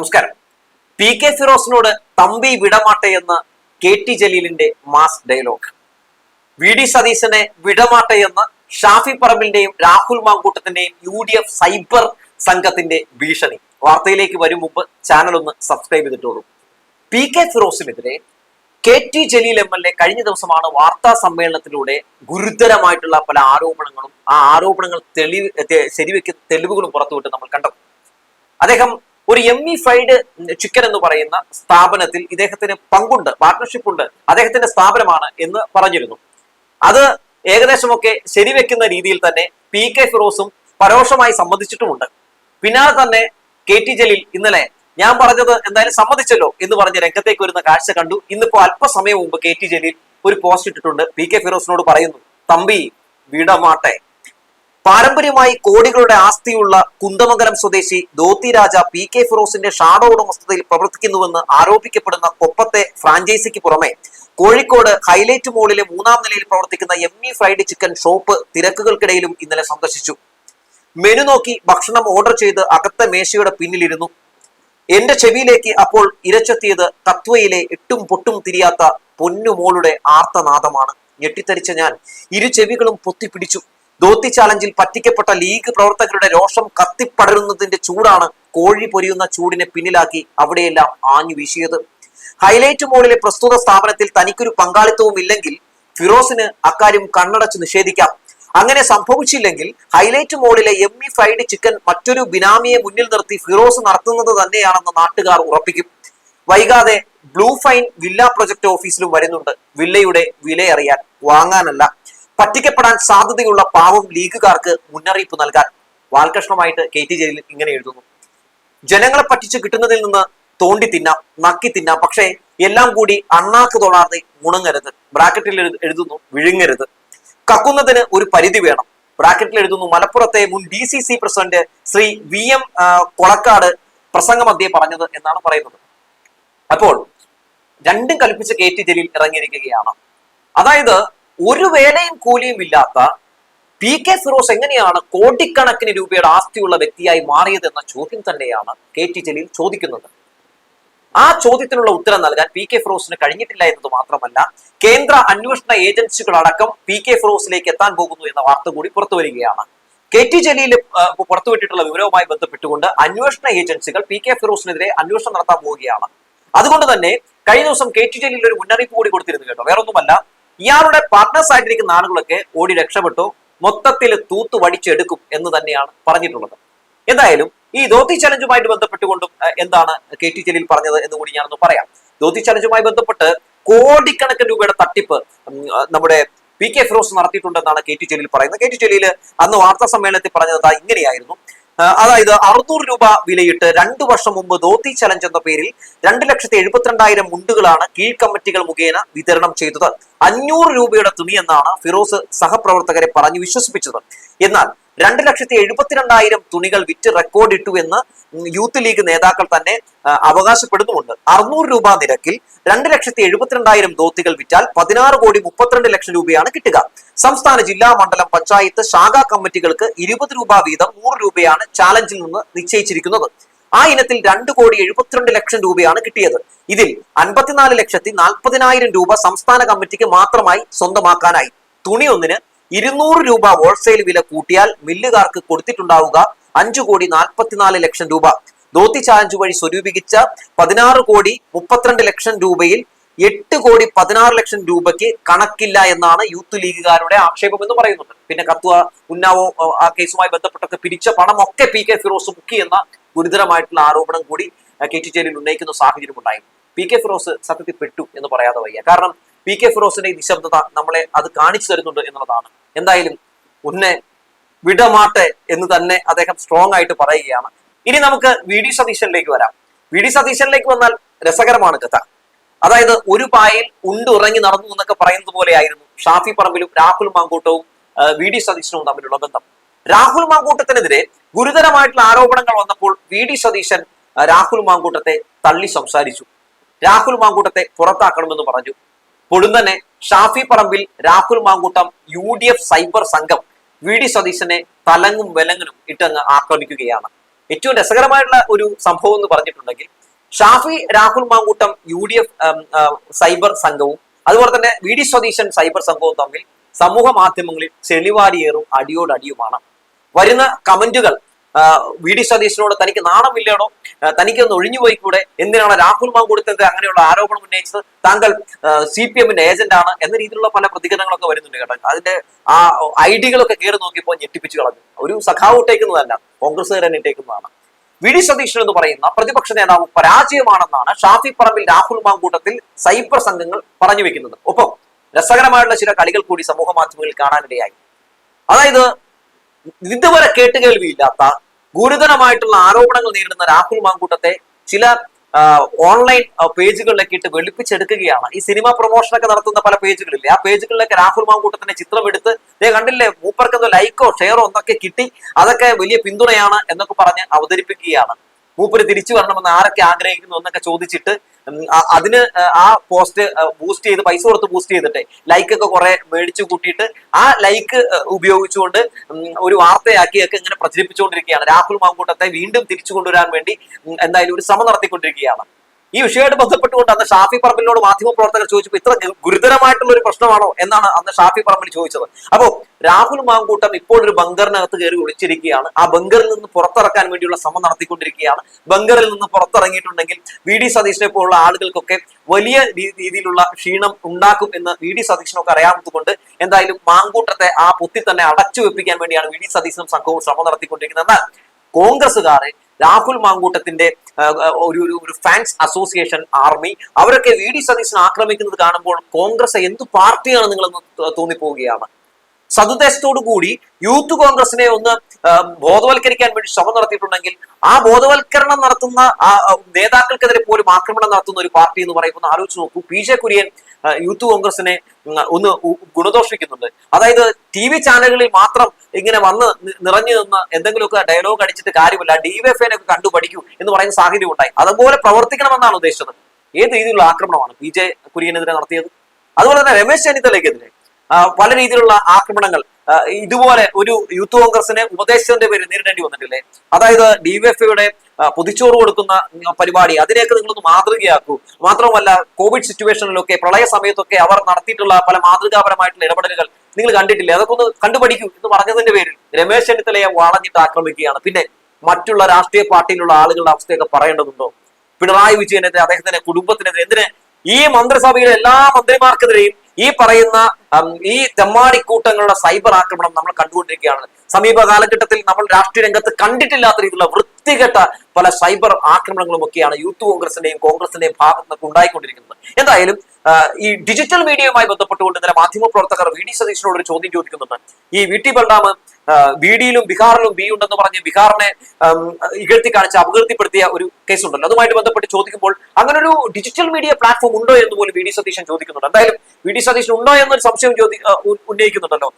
നമസ്കാരം. P K ഫിറോസിനോട് തമ്പി വിടമാട്ടെ എന്ന കെ ടി ജലീലിന്റെ മാസ് ഡയലോഗ്. വി ഡി സതീശനെ വിടമാട്ടെ എന്ന് ഷാഫി പറമ്പിന്റെയും രാഹുൽ മാങ്കൂട്ടത്തിന്റെയും യു ഡി എഫ് സൈബർ സംഘത്തിന്റെ ഭീഷണി. വാർത്തയിലേക്ക് വരും മുമ്പ് ചാനൽ ഒന്ന് സബ്സ്ക്രൈബ് ചെയ്തിട്ടുള്ളൂ P K ഫിറോസിനെതിരെ K T Jaleel M L A കഴിഞ്ഞ ദിവസമാണ് വാർത്താ സമ്മേളനത്തിലൂടെ ഗുരുതരമായിട്ടുള്ള പല ആരോപണങ്ങളും ആ ആരോപണങ്ങൾ തെളിവ് ശരിവെക്കുന്ന തെളിവുകളും പുറത്തുവിട്ട് നമ്മൾ കണ്ടത്. അദ്ദേഹം ഒരു എം ഇ ഫ്രൈഡ് ചിക്കൻ എന്ന് പറയുന്ന സ്ഥാപനത്തിൽ ഇദ്ദേഹത്തിന് പങ്കുണ്ട് പാർട്ട്ണർഷിപ്പ് ഉണ്ട്. അദ്ദേഹത്തിന്റെ സ്ഥാപനമാണ് എന്ന് പറഞ്ഞിരുന്നു. അത് ഏകദേശമൊക്കെ ശരിവെക്കുന്ന രീതിയിൽ തന്നെ പി കെ ഫിറോസും പരോക്ഷമായി സംബന്ധിച്ചിട്ടുമുണ്ട് പിന്നാലെ തന്നെ കെ ടി ജലീൽ ഇന്നലെ ഞാൻ പറഞ്ഞത് എന്തായാലും സമ്മതിച്ചല്ലോ എന്ന് പറഞ്ഞ രംഗത്തേക്ക് വരുന്ന കാഴ്ച കണ്ടു. ഇന്നിപ്പോ അല്പസമയം മുമ്പ് കെ ടി ജലീൽ ഒരു പോസ്റ്റ് ഇട്ടിട്ടുണ്ട്. പി കെ ഫിറോസിനോട് പറയുന്നു തമ്പി വിടമാട്ടെ പാരമ്പര്യമായി കോടികളുടെ ആസ്തിയുള്ള കുന്തമംഗലം സ്വദേശി ദോത്തി രാജ പി കെ ഫിറോസിന്റെ ഷാഡോ ഉടമസ്ഥതയിൽ പ്രവർത്തിക്കുന്നുവെന്ന് ആരോപിക്കപ്പെടുന്ന കൊപ്പത്തെ ഫ്രാഞ്ചൈസിക്ക് പുറമെ കോഴിക്കോട് ഹൈലൈറ്റ് മോളിലെ മൂന്നാം നിലയിൽ പ്രവർത്തിക്കുന്ന M E fried chicken shop തിരക്കുകൾക്കിടയിലും ഇന്നലെ സന്ദർശിച്ചു. മെനു നോക്കി ഭക്ഷണം ഓർഡർ ചെയ്ത് അകത്തെ മേശയുടെ പിന്നിലിരുന്നു. എന്റെ ചെവിയിലേക്ക് അപ്പോൾ ഇരച്ചെത്തിയത് തത്വയിലെ എട്ടും പൊട്ടും തിരിയാത്ത പൊന്നുമോളുടെ ആർത്തനാദമാണ്. ഞെട്ടിത്തരിച്ച ഞാൻ ഇരു ചെവികളും പൊത്തിപ്പിടിച്ചു. ധോത്തി ചാലഞ്ചിൽ പറ്റിക്കപ്പെട്ട ലീഗ് പ്രവർത്തകരുടെ രോഷം കത്തിപ്പടരുന്നതിന്റെ ചൂടാണ് കോഴി പൊരിയുന്ന ചൂടിനെ പിന്നിലാക്കി അവിടെയെല്ലാം ആഞ്ഞു വീശിയത്. ഹൈലൈറ്റ് മോളിലെ പ്രസ്തുത സ്ഥാപനത്തിൽ തനിക്കൊരു പങ്കാളിത്തവും ഇല്ലെങ്കിൽ ഫിറോസിന് അക്കാര്യം കണ്ണടച്ച് നിഷേധിക്കാം. അങ്ങനെ സംഭവിച്ചില്ലെങ്കിൽ ഹൈലൈറ്റ് മോളിലെ എം ഇ ഫ്രൈഡ് ചിക്കൻ മറ്റൊരു ബിനാമിയെ മുന്നിൽ നിർത്തി ഫിറോസ് നടത്തുന്നത് തന്നെയാണെന്ന് നാട്ടുകാർ ഉറപ്പിക്കും. വൈകാതെ ബ്ലൂ ഫൈൻ വില്ല പ്രൊജക്ട് ഓഫീസിലും വരുന്നുണ്ട് വില്ലയുടെ വിലയറിയാൻ. വാങ്ങാനല്ല. പറ്റിക്കപ്പെടാൻ സാധ്യതയുള്ള പാവം ലീഗുകാർക്ക് മുന്നറിയിപ്പ് നൽകാൻ വാൽകഷ്ണമായിട്ട് കെ ടി ജലീൽ ഇങ്ങനെ എഴുതുന്നു. ജനങ്ങളെ പറ്റിച്ച് കിട്ടുന്നതിൽ നിന്ന് തോണ്ടി തിന്നാം നക്കി തിന്നാം പക്ഷേ എല്ലാം കൂടി അണ്ണാക്ക് തൊടാതെ മുണങ്ങരുത്. ബ്രാക്കറ്റിൽ എഴുതുന്നു വിഴുങ്ങരുത്. കക്കുന്നതിന് ഒരു പരിധി വേണം. ബ്രാക്കറ്റിൽ എഴുതുന്നു മലപ്പുറത്തെ മുൻ D C C president Shri V M Kolakkad പ്രസംഗമധ്യേ പറഞ്ഞത് എന്നാണ് പറയുന്നത്. അപ്പോൾ രണ്ടും കൽപ്പിച്ച് കെ ടി ജലീൽ ഇറങ്ങിയിരിക്കുകയാണ്. അതായത് ഒരു വേലയും കൂലിയും ഇല്ലാത്ത പി കെ ഫിറോസ് എങ്ങനെയാണ് കോടിക്കണക്കിന് രൂപയുടെ ആസ്തിയുള്ള വ്യക്തിയായി മാറിയത് എന്ന ചോദ്യം തന്നെയാണ് കെ ടി ജലീൽ ചോദിക്കുന്നത്. ആ ചോദ്യത്തിനുള്ള ഉത്തരം നൽകാൻ പി കെ ഫിറോസിന് കഴിഞ്ഞിട്ടില്ല എന്നത് മാത്രമല്ല കേന്ദ്ര അന്വേഷണ ഏജൻസികളടക്കം പി കെ ഫിറോസിലേക്ക് എത്താൻ പോകുന്നു എന്ന വാർത്ത കൂടി പുറത്തു വരികയാണ്. കെ ടി ജലീൽ പുറത്തുവിട്ടിട്ടുള്ള വിവരവുമായി ബന്ധപ്പെട്ടുകൊണ്ട് അന്വേഷണ ഏജൻസികൾ പി കെ ഫിറോസിനെതിരെ അന്വേഷണം നടത്താൻ പോവുകയാണ്. അതുകൊണ്ട് തന്നെ കഴിഞ്ഞ ദിവസം കെ ടി ജലീൽ ഒരു മുന്നറിയിപ്പ് കൂടി കൊടുത്തിരുന്നു കേട്ടോ. വേറൊന്നുമല്ല ഇയാളുടെ പാർട്ട്നേഴ്സ് ആയിട്ടിരിക്കുന്ന ആളുകളൊക്കെ ഓടി രക്ഷപ്പെട്ടു. മൊത്തത്തിൽ തൂത്ത് വടിച്ചെടുക്കും എന്ന് തന്നെയാണ് പറഞ്ഞിട്ടുള്ളത്. എന്തായാലും ഈ ധോത്തി ചലഞ്ചുമായിട്ട് ബന്ധപ്പെട്ടുകൊണ്ടും എന്താണ് കെ ടി ജലീൽ പറഞ്ഞത് എന്ന് കൂടി ഞാനൊന്ന് പറയാം. ധോത്തി ചലഞ്ചുമായി ബന്ധപ്പെട്ട് കോടിക്കണക്കിന് രൂപയുടെ തട്ടിപ്പ് നമ്മുടെ പി കെ ഫിറോസ് നടത്തിയിട്ടുണ്ടെന്നാണ് കെ ടി ജലീൽ പറയുന്നത്. കെ ടി ജലീൽ അന്ന് വാർത്താ സമ്മേളനത്തിൽ പറഞ്ഞത് ഇങ്ങനെയായിരുന്നു. അതായത് അറുന്നൂറ് രൂപ വിലയിട്ട് രണ്ടു വർഷം മുമ്പ് ധോത്തി ചലഞ്ച് എന്ന പേരിൽ രണ്ട് ലക്ഷത്തി എഴുപത്തിരണ്ടായിരം മുണ്ടുകളാണ് കീഴ് കമ്മിറ്റികൾ മുഖേന വിതരണം ചെയ്തത്. അഞ്ഞൂറ് രൂപയുടെ തുണി എന്നാണ് ഫിറോസ് സഹപ്രവർത്തകരെ പറഞ്ഞു വിശ്വസിപ്പിച്ചത്. എന്നാൽ രണ്ട് ലക്ഷത്തി എഴുപത്തിരണ്ടായിരം തുണികൾ വിറ്റ് റെക്കോർഡ് ഇട്ടു എന്ന് യൂത്ത് ലീഗ് നേതാക്കൾ തന്നെ അവകാശപ്പെടുന്നുമുണ്ട്. അറുന്നൂറ് രൂപ നിരക്കിൽ രണ്ട് ലക്ഷത്തി എഴുപത്തിരണ്ടായിരം ധോത്തികൾ വിറ്റാൽ പതിനാറ് കോടി മുപ്പത്തിരണ്ട് ലക്ഷം രൂപയാണ് കിട്ടുക. സംസ്ഥാന ജില്ലാ മണ്ഡലം പഞ്ചായത്ത് ശാഖാ കമ്മിറ്റികൾക്ക് ഇരുപത് രൂപ വീതം നൂറ് രൂപയാണ് ചാലഞ്ചിൽ നിന്ന് നിശ്ചയിച്ചിരിക്കുന്നത്. ആ ഇനത്തിൽ രണ്ട് കോടി എഴുപത്തിരണ്ട് ലക്ഷം രൂപയാണ് കിട്ടിയത്. ഇതിൽ അൻപത്തിനാല് ലക്ഷത്തി നാൽപ്പതിനായിരം രൂപ സംസ്ഥാന കമ്മിറ്റിക്ക് മാത്രമായി സ്വന്തമാക്കാനായി. തുണി ഒന്നിന് ഇരുന്നൂറ് രൂപ ഹോൾസെയിൽ വില കൂട്ടിയാൽ മില്ലുകാർക്ക് കൊടുത്തിട്ടുണ്ടാവുക അഞ്ചു കോടി നാൽപ്പത്തിനാല് ലക്ഷം രൂപ. ദോത്തി ചാലഞ്ച് വഴി സ്വരൂപിച്ച പതിനാറ് കോടി മുപ്പത്തിരണ്ട് ലക്ഷം രൂപയിൽ എട്ട് കോടി പതിനാറ് ലക്ഷം രൂപയ്ക്ക് കണക്കില്ല എന്നാണ് യൂത്ത് ലീഗുകാരുടെ ആക്ഷേപം എന്ന് പറയുന്നുണ്ട് പിന്നെ കത്വ ഉന്നാവോ ആ കേസുമായി ബന്ധപ്പെട്ടൊക്കെ പിരിച്ച പണമൊക്കെ പി കെ ഫിറോസ് മുക്കി എന്ന ഗുരുതരമായിട്ടുള്ള ആരോപണം കൂടി കെ ടി ജലീൽ ഉന്നയിക്കുന്ന സാഹചര്യം ഉണ്ടായി. പി കെ ഫിറോസ് സത്യത്തിൽ പെട്ടു എന്ന് പറയാതെ വയ്യ. കാരണം പി കെ ഫിറോസിന്റെ നിശബ്ദത നമ്മളെ അത് കാണിച്ചു തരുന്നുണ്ട് എന്നുള്ളതാണ്. എന്തായാലും ഉന്നെ വിടമാട്ടെ എന്ന് തന്നെ അദ്ദേഹം സ്ട്രോങ് ആയിട്ട് പറയുകയാണ്. ഇനി നമുക്ക് വി ഡി സതീശനിലേക്ക് വരാം. വി ഡി സതീശനിലേക്ക് വന്നാൽ രസകരമാണ് കഥ. അതായത് ഒരു പായയിൽ ഉണ്ടുറങ്ങി നടന്നു എന്നൊക്കെ പറയുന്നത് പോലെയായിരുന്നു ഷാഫി പറമ്പിലും രാഹുൽ മാങ്കൂട്ടവും വി ഡി സതീശനും തമ്മിലുള്ള ബന്ധം. രാഹുൽ മാങ്കൂട്ടത്തിനെതിരെ ഗുരുതരമായിട്ടുള്ള ആരോപണങ്ങൾ വന്നപ്പോൾ വി ഡി സതീശൻ രാഹുൽ മാങ്കൂട്ടത്തെ തള്ളി സംസാരിച്ചു. രാഹുൽ മാങ്കൂട്ടത്തെ പുറത്താക്കണമെന്ന് പറഞ്ഞു. പൊടുന്നനെ Shafi Parambil Rahul Mamkoottam U D F cyber സംഘം വി ഡി സതീശനെ തലങ്ങും വിലങ്ങനും ഇട്ടങ്ങ് ആക്രമിക്കുകയാണ്. ഏറ്റവും രസകരമായിട്ടുള്ള ഒരു സംഭവം എന്ന് പറഞ്ഞിട്ടുണ്ടെങ്കിൽ Shafi Rahul Mamkoottam U D F cyber സംഘവും അതുപോലെ തന്നെ വി ഡി സതീശൻ സൈബർ സംഘവും തമ്മിൽ സമൂഹ മാധ്യമങ്ങളിൽ ചെളിവാരിയേറും അടിയോടടിയുമാണ്. വരുന്ന കമന്റുകൾ വി ഡി സതീശനോട് തനിക്ക് നാണമില്ലേടോ തനിക്കൊന്ന് ഒഴിഞ്ഞുപോയി കൂടെ എന്തിനാണ് രാഹുൽ മാങ്കൂട്ടത്തിന്റെ അങ്ങനെയുള്ള ആരോപണം ഉന്നയിച്ചത് താങ്കൾ സി പി എമ്മിന്റെ ഏജന്റ് ആണ് എന്ന രീതിയിലുള്ള പല പ്രതികരണങ്ങളൊക്കെ വരുന്നുണ്ട് കേട്ടോ. അതിന്റെ ആ ഐഡികളൊക്കെ കയറി നോക്കിയപ്പോൾ ഞെട്ടിപ്പിച്ചു കളഞ്ഞു. ഒരു സഖാവ് ഇട്ടേക്കുന്നതല്ല കോൺഗ്രസ്സുകാരൻ ഇട്ടേക്കുന്നതാണ്. വി ഡി സതീശൻ എന്ന് പറയുന്ന പ്രതിപക്ഷ നേതാവ് പരാജയമാണെന്നാണ് ഷാഫി പറമ്പിൽ രാഹുൽ മാങ്കൂട്ടത്തിൽ സൈബർ സംഘങ്ങൾ പറഞ്ഞു വെക്കുന്നത്. ഒപ്പം രസകരമായുള്ള ചില കളികൾ കൂടി സമൂഹ മാധ്യമങ്ങളിൽ കാണാനിടയായി. അതായത് ഇതുവരെ കേട്ടുകേൾവിയില്ലാത്ത ഗുരുതരമായിട്ടുള്ള ആരോപണങ്ങൾ നേരിടുന്ന രാഹുൽ മാങ്കൂട്ടത്തെ ചില ഓൺലൈൻ പേജുകളിലേക്ക് ഇട്ട് വെളുപ്പിച്ചെടുക്കുകയാണ്. ഈ സിനിമ പ്രൊമോഷനൊക്കെ നടത്തുന്ന പല പേജുകളില്ലേ? ആ പേജുകളിലൊക്കെ രാഹുൽ മാങ്കൂട്ടത്തിന്റെ ചിത്രം എടുത്ത് ഇതേ കണ്ടില്ലേ മൂപ്പർക്ക് എന്തോ ലൈക്കോ ഷെയറോ എന്നൊക്കെ കിട്ടി. അതൊക്കെ വലിയ പിന്തുണയാണ് എന്നൊക്കെ പറഞ്ഞ് അവതരിപ്പിക്കുകയാണ്. മൂപ്പര് തിരിച്ചു വരണമെന്ന് ആരൊക്കെ ആഗ്രഹിക്കുന്നു എന്നൊക്കെ ചോദിച്ചിട്ട് അതിന് ആ പോസ്റ്റ് ബൂസ്റ്റ് ചെയ്ത് പൈസ കൊടുത്ത് ബൂസ്റ്റ് ചെയ്തിട്ട് ലൈക്ക് ഒക്കെ കുറെ മേടിച്ചു കൂട്ടിയിട്ട് ആ ലൈക്ക് ഉപയോഗിച്ചുകൊണ്ട് ഒരു വാർത്തയാക്കിയൊക്കെ ഇങ്ങനെ പ്രചരിപ്പിച്ചുകൊണ്ടിരിക്കുകയാണ്. രാഹുൽ മാങ്കൂട്ടത്തെ വീണ്ടും തിരിച്ചു കൊണ്ടുവരാൻ വേണ്ടി എന്തായാലും ഒരു ശ്രമം നടത്തിക്കൊണ്ടിരിക്കുകയാണ്. ഈ വിഷയമായിട്ട് ബന്ധപ്പെട്ടുകൊണ്ട് അന്ന് ഷാഫി പറമ്പിലിനോട് മാധ്യമ പ്രവർത്തകർ ചോദിച്ചപ്പോൾ ഇത്ര ഗുരുതരമായിട്ടുള്ള ഒരു പ്രശ്നമാണോ എന്നാണ് അന്ന് ഷാഫി പറമ്പിൽ ചോദിച്ചത്. അപ്പോ രാഹുൽ മാങ്കൂട്ടം ഇപ്പോൾ ഒരു ബങ്കറിനകത്ത് കയറി ഒളിച്ചിരിക്കുകയാണ്. ആ ബങ്കറിൽ നിന്ന് പുറത്തിറക്കാൻ വേണ്ടിയുള്ള ശ്രമം നടത്തിക്കൊണ്ടിരിക്കുകയാണ്. ബങ്കറിൽ നിന്ന് പുറത്തിറങ്ങിയിട്ടുണ്ടെങ്കിൽ വി ഡി സതീശനെ പോലുള്ള ആളുകൾക്കൊക്കെ വലിയ രീതിയിലുള്ള ക്ഷീണം ഉണ്ടാക്കും എന്ന് വി ഡി സതീശനൊക്കെ അറിയാവുന്നതുകൊണ്ട് എന്തായാലും മാങ്കൂട്ടത്തെ ആ പൊത്തി തന്നെ അടച്ചു വെപ്പിക്കാൻ വേണ്ടിയാണ് വി ഡി സതീശനും സംഘവും ശ്രമം നടത്തിക്കൊണ്ടിരിക്കുന്നത്. എന്നാൽ കോൺഗ്രസ്സുകാരെ രാഹുൽ മാങ്കൂട്ടത്തിന്റെ ഒരു ഒരു ഫാൻസ് അസോസിയേഷൻ ആർമി അവരൊക്കെ വി ഡി സതീശനെ ആക്രമിക്കുന്നത് കാണുമ്പോൾ കോൺഗ്രസ് എന്ത് പാർട്ടിയാണ് നിങ്ങളെന്ന് തോന്നിപ്പോവുകയാണ്? സതുദ്ദേശത്തോടു കൂടി യൂത്ത് കോൺഗ്രസിനെ ഒന്ന് ബോധവൽക്കരിക്കാൻ വേണ്ടി ശ്രമം നടത്തിയിട്ടുണ്ടെങ്കിൽ ആ ബോധവൽക്കരണം നടത്തുന്ന ആ നേതാക്കൾക്കെതിരെ പോലും ആക്രമണം നടത്തുന്ന ഒരു പാർട്ടി എന്ന് പറയുമ്പോൾ ആലോചിച്ച് നോക്കൂ. പി. ജെ. കുര്യൻ യൂത്ത് കോൺഗ്രസിനെ ഒന്ന് ഗുണദോഷിക്കുന്നുണ്ട്. അതായത് ടി വി ചാനലുകളിൽ മാത്രം ഇങ്ങനെ വന്ന് നിറഞ്ഞു നിന്ന് എന്തെങ്കിലുമൊക്കെ ഡയലോഗ് അടിച്ചിട്ട് കാര്യമില്ല ഡിവൈഎഫ്ഐനെ ഒക്കെ കണ്ടു പഠിക്കൂ എന്ന് പറയുന്ന സാഹചര്യം ഉണ്ടായി അതുപോലെ പ്രവർത്തിക്കണമെന്നാണ് ഉദ്ദേശിച്ചത്. ഏത് രീതിയിലുള്ള ആക്രമണമാണ് പി. ജെ. കുര്യനെതിരെ നടത്തിയത്? അതുപോലെ തന്നെ രമേശ് ചെന്നിത്തലയ്ക്കെതിരെ. പല രീതിയിലുള്ള ആക്രമണങ്ങൾ ഇതുപോലെ ഒരു യൂത്ത് കോൺഗ്രസിന് ഉപദേശത്തിന്റെ പേരിൽ നേരിടേണ്ടി വന്നിട്ടില്ലേ? അതായത് ഡിവൈഎഫ്ഐയുടെ പൊതിച്ചോറ് കൊടുക്കുന്ന പരിപാടി അതിനെയൊക്കെ നിങ്ങളൊന്ന് മാതൃകയാക്കൂ. മാത്രമല്ല കോവിഡ് സിറ്റുവേഷനിലൊക്കെ പ്രളയ സമയത്തൊക്കെ അവർ നടത്തിയിട്ടുള്ള പല മാതൃകാപരമായിട്ടുള്ള ഇടപെടലുകൾ നിങ്ങൾ കണ്ടിട്ടില്ലേ? അതൊക്കെ ഒന്ന് കണ്ടുപഠിക്കൂ എന്ന് പറഞ്ഞതിന്റെ പേരിൽ രമേശ് ചെന്നിത്തലയെ വളഞ്ഞിട്ട് ആക്രമിക്കുകയാണ്. പിന്നെ മറ്റുള്ള രാഷ്ട്രീയ പാർട്ടിയിലുള്ള ആളുകളുടെ അവസ്ഥയൊക്കെ പറയേണ്ടതുണ്ടോ? പിണറായി വിജയനെതിരെ അദ്ദേഹത്തിന്റെ കുടുംബത്തിനെതിരെ എന്തിന്? ഈ മന്ത്രിസഭയിലെ എല്ലാ മന്ത്രിമാർക്കെതിരെയും ഈ പറയുന്ന ഈ തെമ്മാടിക്കൂട്ടങ്ങളുടെ സൈബർ ആക്രമണം നമ്മൾ കണ്ടുകൊണ്ടിരിക്കുകയാണ്. സമീപ കാലഘട്ടത്തിൽ നമ്മൾ രാഷ്ട്രീയ രംഗത്ത് കണ്ടിട്ടില്ലാത്ത രീതിയിലുള്ള വൃത്തികെട്ട പല സൈബർ ആക്രമണങ്ങളും ഒക്കെയാണ് യൂത്ത് കോൺഗ്രസിന്റെയും കോൺഗ്രസിന്റെയും ഭാഗത്ത് നിന്നൊക്കെ ഉണ്ടായിക്കൊണ്ടിരിക്കുന്നത്. എന്തായാലും ഈ ഡിജിറ്റൽ മീഡിയയുമായി ബന്ധപ്പെട്ടുകൊണ്ട് ഇന്നലെ മാധ്യമ പ്രവർത്തകർ വി ഡി സതീശനോട് ഒരു ചോദ്യം ചോദിക്കുന്നുണ്ട്. ഈ വി ടി ബൽറാം ബി ഡിയിലും ബീഹാറിലും ബി ഉണ്ടെന്ന് പറഞ്ഞ് ബീഹാറിനെ ഇകഴ്ത്തി കാണിച്ച് അപകീർത്തിപ്പെടുത്തിയ ഒരു കേസ് ഉണ്ടല്ലോ അതുമായിട്ട് ബന്ധപ്പെട്ട് ചോദിക്കുമ്പോൾ അങ്ങനെ ഒരു ഡിജിറ്റൽ മീഡിയ പ്ലാറ്റ്ഫോം ഉണ്ടോ എന്ന് പോലും വി ഡി സതീശൻ ചോദിക്കുന്നുണ്ട്. എന്തായാലും വി ഡി സതീശൻ ഉണ്ടോ എന്നൊരു സംശയം ചോദി ഉന്നയിക്കുന്നുണ്ടല്ലോ.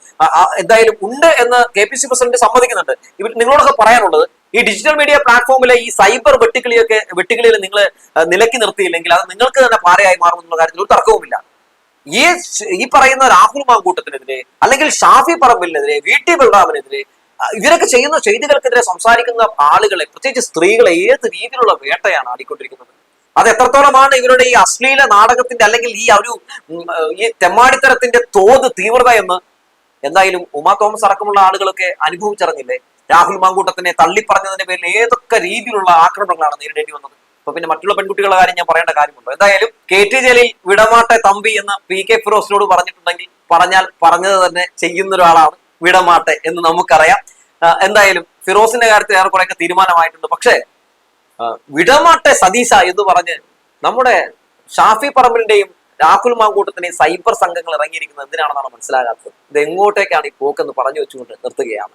എന്തായാലും ഉണ്ട് എന്ന് കെ പി സി പ്രസിഡന്റ് സമ്മതിക്കുന്നുണ്ട്. ഇവർ നിങ്ങളോടൊക്കെ പറയാനുള്ളത് ഈ ഡിജിറ്റൽ മീഡിയ പ്ലാറ്റ്ഫോമിലെ ഈ സൈബർ വെട്ടുക്കിളിയൊക്കെ വെട്ടുകിളിയിൽ നിങ്ങൾ നിലക്കി നിർത്തിയില്ലെങ്കിൽ അത് നിങ്ങൾക്ക് തന്നെ പാറയായി മാറും എന്നുള്ള കാര്യത്തിൽ ഒരു തർക്കവുമില്ല. ഈ ഈ പറയുന്ന രാഹുൽ മാങ്കൂട്ടത്തിനെതിരെ അല്ലെങ്കിൽ ഷാഫി പറമ്പിലിനെതിരെ വി ടി ബൽറാമിനെതിരെ ഇവരൊക്കെ ചെയ്യുന്ന ചെയ്തികൾക്കെതിരെ സംസാരിക്കുന്ന ആളുകളെ പ്രത്യേകിച്ച് സ്ത്രീകളെ ഏത് രീതിയിലുള്ള വേട്ടയാണ് ആടിക്കൊണ്ടിരിക്കുന്നത്? അത് എത്രത്തോളമാണ് ഇവരുടെ ഈ അശ്ലീല നാടകത്തിന്റെ അല്ലെങ്കിൽ ഈ ഒരു ഈ തെമ്മാടിത്തരത്തിന്റെ തോത് തീവ്രത എന്ന് എന്തായാലും ഉമാ തോമസ് അടക്കമുള്ള ആളുകളൊക്കെ അനുഭവിച്ചറിഞ്ഞില്ലേ? രാഹുൽ മാങ്കൂട്ടത്തിനെ തള്ളിപ്പറഞ്ഞതിന്റെ പേരിൽ ഏതൊക്കെ രീതിയിലുള്ള ആക്രമണങ്ങളാണ് നേരിടേണ്ടി വന്നത്? അപ്പൊ പിന്നെ മറ്റുള്ള പെൺകുട്ടികളുടെ കാര്യം ഞാൻ പറയേണ്ട കാര്യമുണ്ടോ? എന്തായാലും കെ ടി ജലീൽ വിടമാട്ടെ തമ്പി എന്ന് പി കെ ഫിറോസിനോട് പറഞ്ഞിട്ടുണ്ടെങ്കിൽ പറഞ്ഞാൽ പറഞ്ഞത് തന്നെ ചെയ്യുന്ന ഒരാളാണ് വിടമാട്ടെ എന്ന് നമുക്കറിയാം. എന്തായാലും ഫിറോസിന്റെ കാര്യത്തിൽ ഏറെക്കുറെയൊക്കെ തീരുമാനമായിട്ടുണ്ട്. പക്ഷേ വിടമാട്ടെ സതീശ എന്ന് പറഞ്ഞ് നമ്മുടെ ഷാഫി പറമ്പിലിന്റെയും രാഹുൽ മാങ്കൂട്ടത്തിന്റെയും സൈബർ സംഘങ്ങൾ ഇറങ്ങിയിരിക്കുന്നത് എന്തിനാണെന്നാണ് മനസ്സിലാകാത്തത്? ഇത് എങ്ങോട്ടേക്കാണ് ഈ പോക്കെന്ന് പറഞ്ഞു വെച്ചുകൊണ്ട് നിർത്തുകയാണ്.